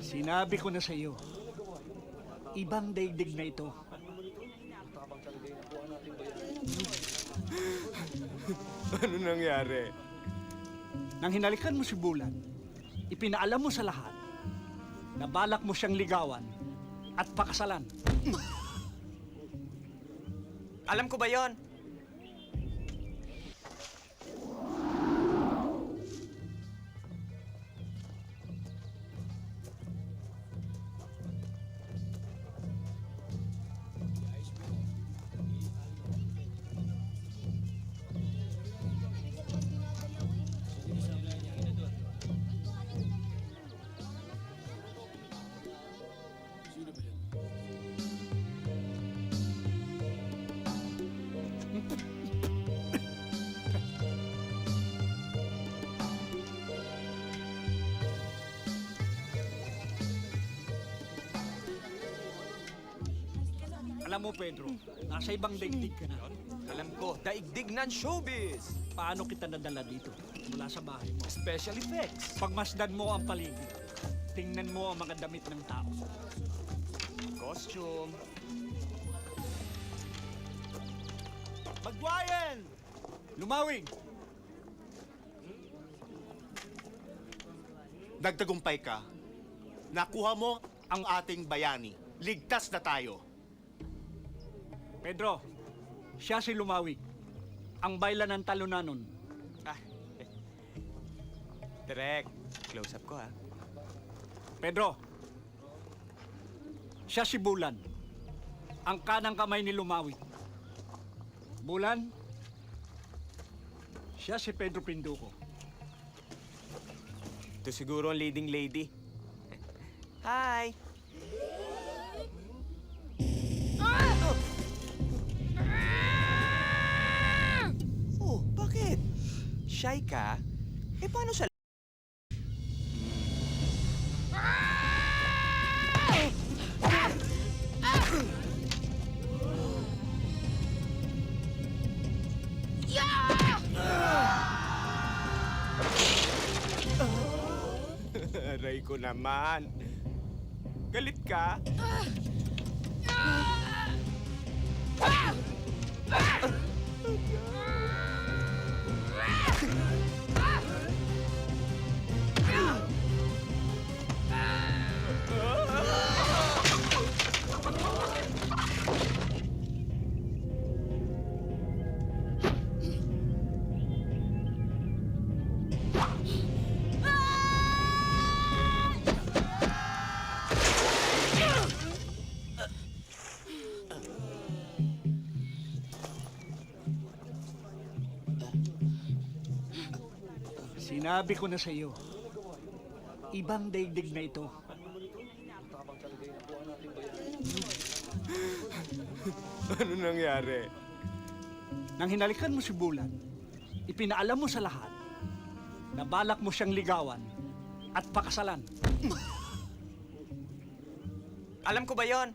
Sinabi ko na sa iyo, ibang daigdig na ito. Ano nangyari? Nang hinalikan mo si Bulan, ipinaalam mo sa lahat na balak mo siyang ligawan at pakasalan. Alam ko ba yon? Alam mo, Pedro, nasa ibang daigdig ka na. Alam ko, daigdig ng showbiz! Paano kita nadala dito mula sa bahay mo? Special effects! Pagmasdan mo ang paligid, tingnan mo ang mga damit ng tao. Costume! Magwayan! Lumawing! Nagtagumpay ka. Nakuha mo ang ating bayani. Ligtas na tayo. Pedro, siya si Lumawig. Ang baylan ng talunanon. Ah, eh. Direk, close up ko ha. Pedro, siya si Bulan. Ang kanang kamay ni Lumawig. Bulan, siya si Pedro Pinduco. Ito siguro ang leading lady. Hi! Shy ka? Eh, paano sa... Aray ko naman. Galit ka? Sinabi ko na sa iyo, ibang daigdig na ito. Ano nangyari? Nang hinalikan mo si Bulan, ipinaalam mo sa lahat na balak mo siyang ligawan at pakasalan. Alam ko ba yon?